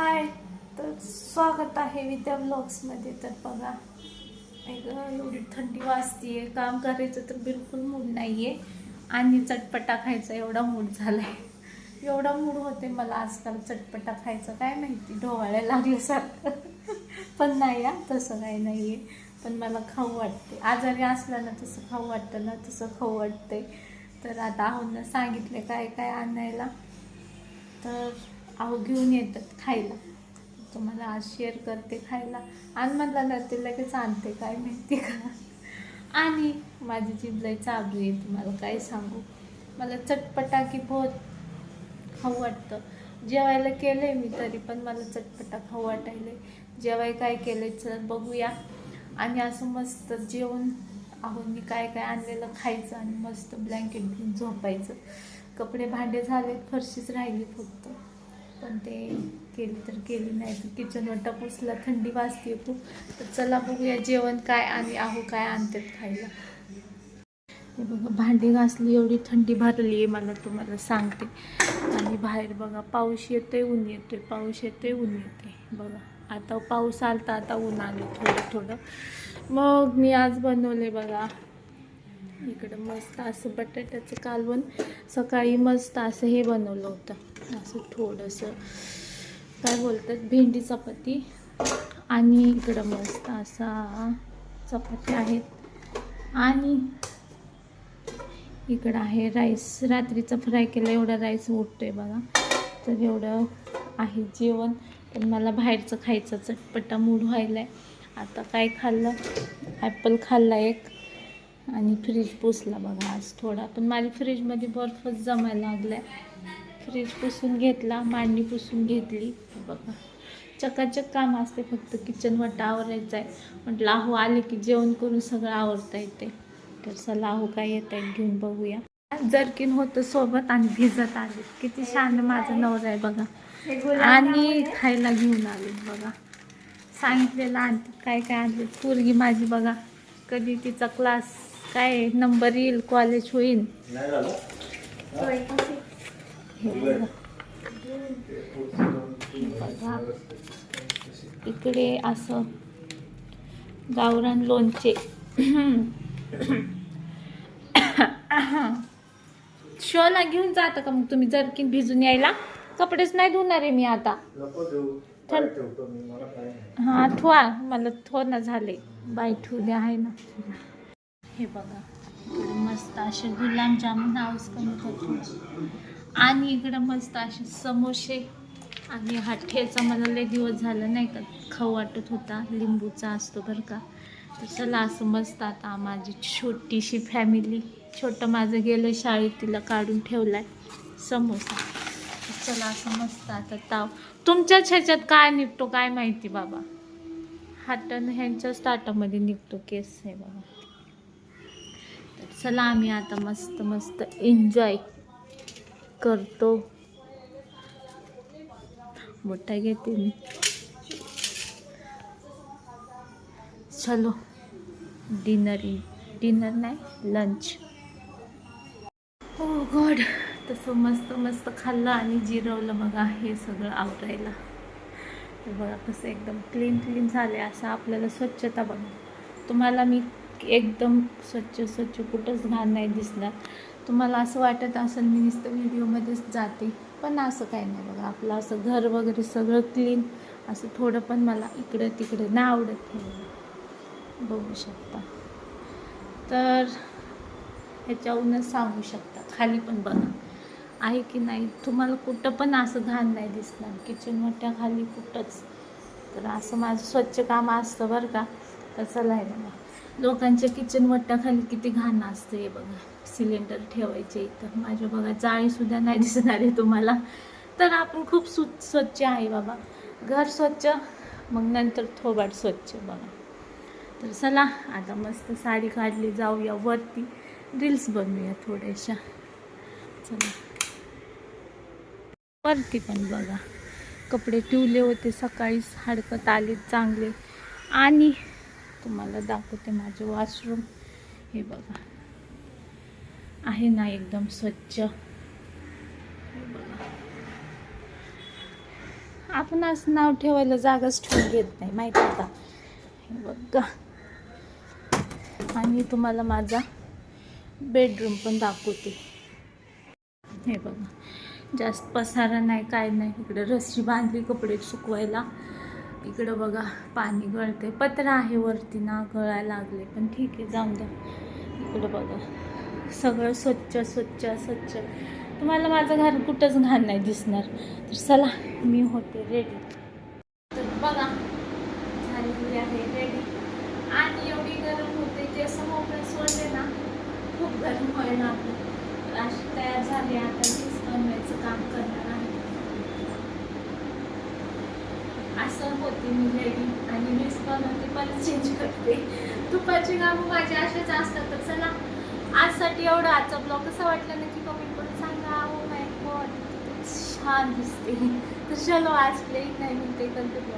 हाय तर स्वागत आहे विद्या ब्लॉग्समध्ये. तर बघा एक एवढी थंडी वाजतीये काम करायचं तर बिलकुल मूड नाही आहे आणि चटपटा खायचा एवढा मूड झाला आहे एवढा मूड होते मला आजकाल चटपटा खायचं. काय माहिती ढोवाळ्या लागल्यासारखं. पण नाही या तसं काही नाही आहे पण मला खाऊ वाटते. आजारी असलं ना तसं खाऊ वाटतं ना तसं खाऊ वाटते तर आता आहोंना सांगितले काय काय आणायला. तर अहो घेऊन येतात खायला. तुम्हाला आज शेअर करते खायला. आणि मला ना ते लगेच आणते काय माहिती का? आणि माझी जीभ लय चालू आहे तुम्हाला काय सांगू? मला चटपटा की बहुत खाऊ वाटतं. जेवायला केलं आहे मी तरी पण मला चटपटा खाऊ वाटायले जेवाय काय केलं चल बघूया. आणि असं मस्त जेवण अहो मी काय काय आणलेलं खायचं आणि मस्त ब्लँकेट घेऊन झोपायचं. कपडे भांडे झाले फरशीच राहिली फक्त. पण ते केली तर केली नाही. तर किचन वट्टा पुसला थंडी वाजते खूप. तर चला बघूया जेवण काय आणि आहो काय आणतात खायला. हे बघा भांडी घासली एवढी थंडी भरली आहे मला तुम्हाला सांगते. आणि बाहेर बघा पाऊस येतोय ऊन येतोय पाऊस येतोय ऊन येते बघा आता पाऊस आलता आता ऊन आले थोडं थोडं. मग मी आज बनवले बघा इकडं मस्त असं बटाट्याचं कालवण. सकाळी मस्त असं हे बनवलं होतं. असं थोडंसं काय बोलतात भेंडी चपाती आणि इकडं मस्त असा चपाती आहेत. आणि इकडं आहे राईस रात्रीचा फ्राय केला एवढा राईस उठतो आहे बघा. तर एवढं आहे जेवण. पण मला बाहेरचं खायचं चटपटा मूड व्हायला आहे आता काय खाल्लं? ॲपल खाल्ला एक आणि फ्रीज पुसला बघा आज थोडा. पण माझ्या फ्रीजमध्ये बर्फच जमायला लागला आहे फ्रीज पुसून घेतला मांडणी पुसून घेतली. बघा चकाचक काम असते फक्त किचन वाटा आवरायचं आहे. म्हटलं आहो आले की जेवण करून सगळं आवरता येते. तर चला आहो काय येत आहे घेऊन बघूया. जर्किन होतं सोबत आणि भिजत आले. किती छान माझं नवरा आहे बघा. आणि खायला घेऊन आले बघा. सांगितलेलं आणते काय काय आणले. पोरगी माझी बघा. कधी तिचा क्लास काय नंबर येईल कॉलेज होईल. इकडे असं गावरान लोणचे. शोला घेऊन जाता का मग तुम्ही? जरकीन भिजून यायला. कपडेच नाही धुणार आहे मी आता. हा थोडा मला थोडं झाले. बाय ठेवले आहे ना. हे बघा. मस्त असे गुलाबजामुन हाऊस कमी करतो आणि इकडं मस्त असे समोसे आणि हा ठेचा मला लय दिवस झालं नाही का खाऊ वाटत होता लिंबूचा असतो बरं का. तर चला असं मस्त आता माझी छोटीशी फॅमिली छोटं माझं गेलं शाळेत तिला काढून ठेवलाय समोसा. चला असं मस्त आता ताव. तुमच्याच ह्याच्यात काय निघतो काय माहिती बाबा? हाटन ह्यांच्याच ताटामध्ये निघतो केस आहे बाबा. तर चला आम्ही आता मस्त मस्त एन्जॉय करतो. मोठा घेते मी. चलो. डिनर डिनर नाही लंच हो गॉड तसं मस्त मस्त खाल्लं आणि जिरवलं बघा हे सगळं आवरायला. तर बघा कसं एकदम क्लीन क्लीन झालं आहे असं आपल्याला स्वच्छता बघा. तुम्हाला मी एकदम स्वच्छ स्वच्छ कुठंच घाण नाही दिसणार. तुम्हाला असं वाटत असेल मी नुसतं व्हिडिओमध्येच जाते पण असं काही नाही बघा. आपलं असं घर वगैरे सगळं क्लीन असं थोडं पण मला इकडं तिकडं नाही आवडत हे बघू शकता. तर ह्याच्यावरूनच सांगू शकता. खाली पण बघा. आहे की नाही? तुम्हाला कुठं पण असं घाण नाही दिसणार. किचन मोठ्या खाली कुठंच. तर असं माझं स्वच्छ काम असतं बरं का. तर चला आहे बघा. लोकांच्या किचन खाली किती घाण असतं हे बघा. सिलेंडर ठेवायचे. इथं माझ्या बघा जाळीसुद्धा नाही दिसणार आहे तुम्हाला. तर आपण खूप सु स्वच्छ आहे बाबा. घर स्वच्छ मग नंतर थोबाड स्वच्छ बघा. तर चला आता मस्त साडी काढली जाऊया वरती. रील्स बनवूया थोड्याशा. चला. वरती पण बघा. कपडे ठेवले होते सकाळीच हडकत आले चांगले. आणि तुम्हाला दाखवते माझे वॉशरूम हे बघा. आहे ना एकदम स्वच्छ. बघा. आपण असं नाव ठेवायला जागाच ठेवून घेत नाही माहिती आहे का? हे बघा. आणि तुम्हाला माझा बेडरूम पण दाखवते. हे बघा. जास्त पसारा नाही काय नाही. इकडं रस्सी बांधली कपडे सुकवायला. इकडं बघा पाणी गळते पत्रा आहे वरती ना गळायला लागले पण ठीक आहे जाऊन द्या. इकडं बघा. सगळं स्वच्छ स्वच्छ स्वच्छ. तुम्हाला माझं घर कुठंच घाण नाही दिसणार. तर चला मी होते रेडी तर बघा झालेली आहे रेडी आणि एवढी गरम होते ते असं मोकळे सोडले ना खूप गरम होईल लागलं. तर अशी तयार झाली आता मीच बनवायचं काम करणार आहे. असं होते मी रेडी आणि मीच बनवते परत चेंज करते. दुपारची कामं माझी असेच असतात. तर चला आजसाठी एवढं आजचा ब्लॉग कसा वाटला नक्की कमेंट करून सांगा ओ माय गॉड छान दिसते तर चलो आज प्लेट नाही म्हणते ते करते.